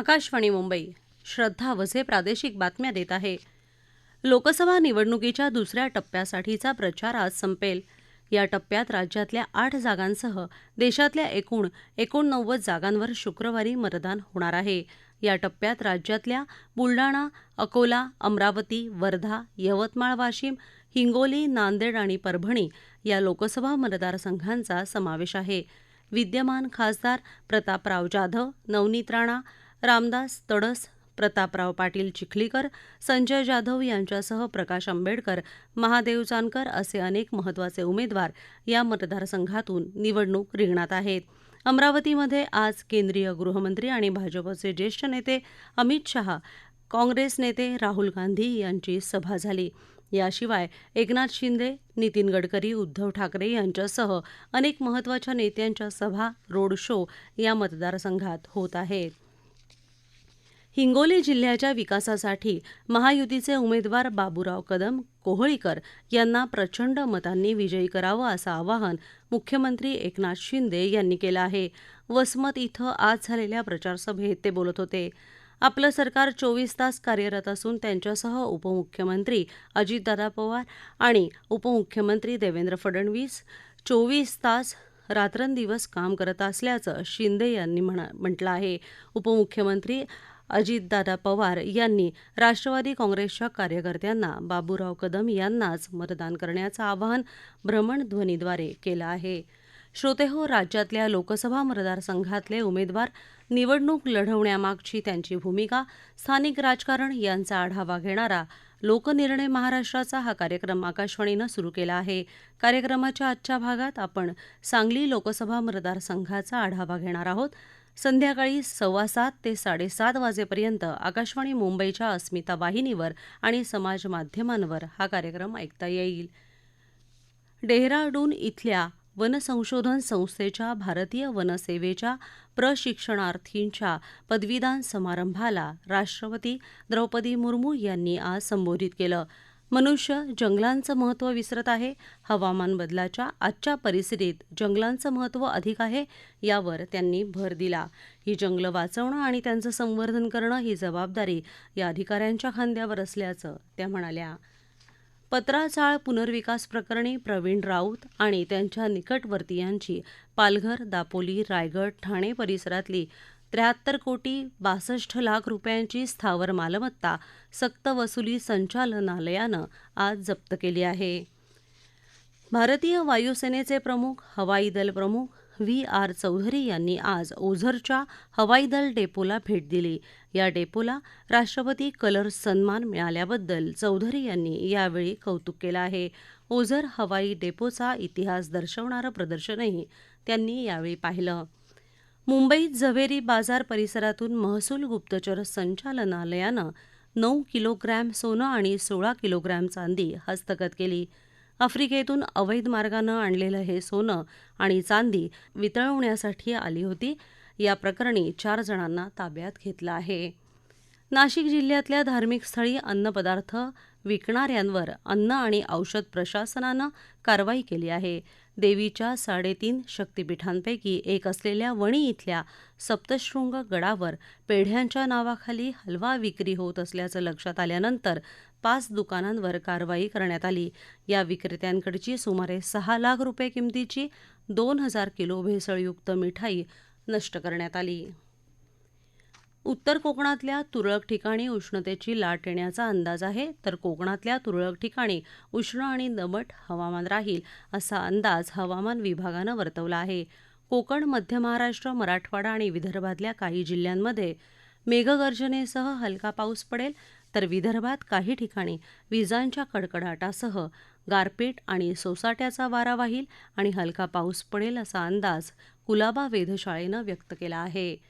आकाशवाणी मुंबई. श्रद्धा वझे प्रादेशिक बातम्या देत आहे. लोकसभा निवडणुकीच्या दुसऱ्या टप्प्यासाठीचा प्रचार आज संपेल. या टप्प्यात राज्यातल्या आठ जागांसह देशातल्या एकूण एकोणनव्वद जागांवर शुक्रवारी मतदान होणार आहे. या टप्प्यात राज्यातल्या बुलडाणा अकोला अमरावती वर्धा यवतमाळ वाशिम हिंगोली नांदेड आणि परभणी या लोकसभा मतदारसंघांचा समावेश आहे. विद्यमान खासदार प्रतापराव जाधव नवनीत राणा रामदास तडस प्रतापराव पाटील चिखलीकर संजय जाधव यांच्यासह प्रकाश आंबेडकर महादेव जानकर असे अनेक महत्त्वाचे उमेदवार या मतदारसंघातून निवडणूक रिंगणात आहेत. अमरावतीमध्ये आज केंद्रीय गृहमंत्री आणि भाजपचे ज्येष्ठ नेते अमित शहा काँग्रेस नेते राहुल गांधी यांची सभा झाली. याशिवाय एकनाथ शिंदे नितीन गडकरी उद्धव ठाकरे यांच्यासह अनेक महत्त्वाच्या नेत्यांच्या सभा रोड शो या मतदारसंघात होत आहेत. हिंगोली जिल्ह्याच्या विकासासाठी महायुतीचे उमेदवार बाबूराव कदम कोहळीकर यांना प्रचंड मतांनी विजयी करावं असं आवाहन मुख्यमंत्री एकनाथ शिंदे यांनी केलं आहे. वसमत इथं आज झालेल्या प्रचारसभेत ते बोलत होते. आपलं सरकार चोवीस तास कार्यरत असून त्यांच्यासह उपमुख्यमंत्री अजितदादा पवार आणि उपमुख्यमंत्री देवेंद्र फडणवीस चोवीस तास रात्रंदिवस काम करत असल्याचं शिंदे यांनी म्हणा म्हटलं आहे. उपमुख्यमंत्री अजितदादा पवार यांनी राष्ट्रवादी काँग्रेसच्या कार्यकर्त्यांना बाबूराव कदम यांनाच मतदान करण्याचं आवाहन भ्रमणध्वनीद्वारे केलं आहे. श्रोतेहो राज्यातल्या लोकसभा मतदारसंघातले उमेदवार निवडणूक लढवण्यामागची त्यांची भूमिका स्थानिक राजकारण यांचा आढावा घेणारा लोकनिर्णय महाराष्ट्राचा हा कार्यक्रम आकाशवाणीनं सुरू केला आहे. कार्यक्रमाच्या आजच्या भागात आपण सांगली लोकसभा मतदारसंघाचा आढावा घेणार आहोत. संध्याकाळी सव्वा सात ते साडेसात वाजेपर्यंत आकाशवाणी मुंबईच्या अस्मिता वाहिनीवर आणि समाज माध्यमांवर हा कार्यक्रम ऐकता येईल. डेहराडून इथल्या वनसंशोधन संस्थेच्या भारतीय वनसेवेच्या प्रशिक्षणार्थींच्या पदवीदान समारंभाला राष्ट्रपती द्रौपदी मुर्मू यांनी आज संबोधित केलं. मनुष्य जंगलांचं महत्त्व विसरत आहे हवामान बदलाच्या आजच्या परिस्थितीत जंगलांचं महत्त्व अधिक आहे यावर त्यांनी भर दिला. ही जंगलं वाचवणं आणि त्यांचं संवर्धन करणं ही जबाबदारी या अधिकाऱ्यांच्या खांद्यावर असल्याचं त्या म्हणाल्या. पत्राचाळ पुनर्विकास प्रकरणी प्रवीण राऊत आणि त्यांच्या निकटवर्तीयांची पालघर दापोली रायगड ठाणे परिसरातली त्र्याहत्तर कोटी बासष्ट लाख रुपयांची स्थावर मालमत्ता सक्तवसुली संचालनालयानं आज जप्त केली आहे. भारतीय वायुसेनेचे प्रमुख हवाई दल प्रमुख व्ही. आर. चौधरी यांनी आज ओझरच्या हवाई दल डेपोला भेट दिली. या डेपोला राष्ट्रपती कलर सन्मान मिळाल्याबद्दल चौधरी यांनी यावेळी कौतुक केलं आहे. ओझर हवाई डेपोचा इतिहास दर्शवणारं प्रदर्शनही त्यांनी यावेळी पाहिलं. मुंबईत झवेरी बाजार परिसरातून महसूल गुप्तचर संचालनालयानं नऊ किलोग्रॅम सोनं आणि सोळा किलोग्रॅम चांदी हस्तगत केली. आफ्रिकेतून अवैध मार्गानं आणलेलं हे सोनं आणि चांदी वितळवण्यासाठी आली होती. या प्रकरणी चार जणांना ताब्यात घेतलं आहे. नाशिक जिल्ह्यातल्या धार्मिक स्थळी अन्नपदार्थ विकणाऱ्यांवर अन्न आणि औषध प्रशासनानं कारवाई केली आहे. देवीच्या साडेतीन शक्तिपीठांपैकी एक असलेल्या वणी इथल्या सप्तशृंग गडावर पेढ्यांच्या नावाखाली हलवा विक्री होत असल्याचं लक्षात आल्यानंतर पाच दुकानांवर कारवाई करण्यात आली. या विक्रेत्यांकडची सुमारे सहा लाख रुपये किमतीची दोन हजार किलो भेसळयुक्त मिठाई नष्ट करण्यात आली. उत्तर कोकणातल्या तुरळक ठिकाणी उष्णतेची लाट येण्याचा अंदाज आहे. तर कोकणातल्या तुरळक ठिकाणी उष्ण आणि दमट हवामान राहील असा अंदाज हवामान विभागानं वर्तवला आहे. कोकण मध्य महाराष्ट्र मराठवाडा आणि विदर्भातल्या काही जिल्ह्यांमध्ये मेघगर्जनेसह हलका पाऊस पडेल. तर विदर्भात काही ठिकाणी विजांच्या कडकडाटासह गारपीट आणि सोसाट्याचा वारा वाहील आणि हलका पाऊस पडेल असा अंदाज कुलाबा वेधशाळेनं व्यक्त केला आहे.